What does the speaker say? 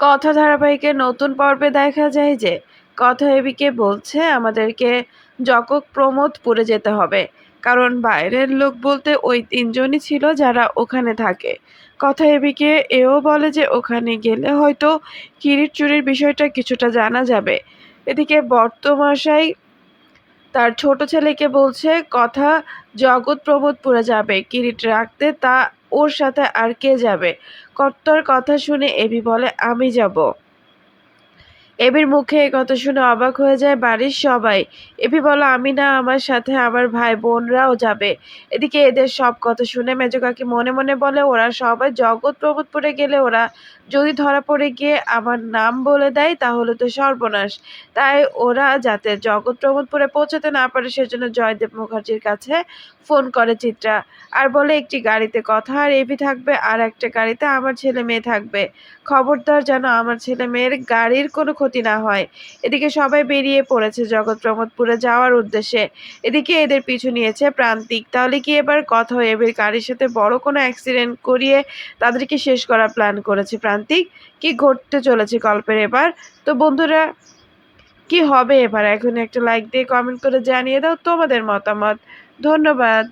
কথা ধারাবাহিকের নতুন পর্বে দেখা যায় যে কথা এবিকে বলছে আমাদেরকে জকক প্রমোদপুরে যেতে হবে। কারণ বাইরের লোক বলতে ওই তিনজনই ছিল যারা ওখানে থাকে। কথা এবিকে এও বলে যে, ওখানে গেলে হয়তো কিরিট চুরির বিষয়টা কিছুটা জানা যাবে। এদিকে বর্তমশাই তার ছোট ছেলেকে বলছে, কথা জগৎ প্রমোদপুরে যাবে। কিরিট রাখতে তা ওর সাথে আর কে যাবে? কর্তার কথা শুনে এবি বলে আমি যাব। এবির মুখে এ কথা শুনে অবাক হয়ে যায় বাড়ির সবাই। এবি বলো, আমি না, আমার সাথে আমার ভাই বোনরাও যাবে। এদিকে এদের সব কথা শুনে মেজো কাকি মনে মনে বলে, ওরা সবাই জগৎ প্রমোদপুরে গেলে ওরা যদি ধরা পড়ে গিয়ে আমার নাম বলে দেয়, তাহলে তো সর্বনাশ। তাই ওরা যাতে জগৎ প্রমোদপুরে পৌঁছাতে না পারে, সেজন্য জয়দেব মুখার্জির কাছে ফোন করে চিত্রা। আর বলে, একটি গাড়িতে কথা আর এবি থাকবে, আর একটা গাড়িতে আমার ছেলে মেয়ে থাকবে। খবরদার যেন আমার ছেলে মেয়ের গাড়ির কোনো ক্ষতি না হয়। এদিকে সবাই বেরিয়ে পড়েছে জগৎ প্রমোদপুরে যাওয়ার উদ্দেশ্যে। এদিকে এদের পিছু নিয়েছে প্রান্তিক। তাহলে কি এবার কথা হয়ে এবার গাড়ির সাথে বড় কোনো অ্যাক্সিডেন্ট করিয়ে তাদেরকে শেষ করার প্ল্যান করেছে প্রান্তিক? কি ঘটতে চলেছে গল্পের এবার? তো বন্ধুরা, কি হবে এবার? এখন একটা লাইক দিয়ে কমেন্ট করে জানিয়ে দাও তোমাদের মতামত। ধন্যবাদ।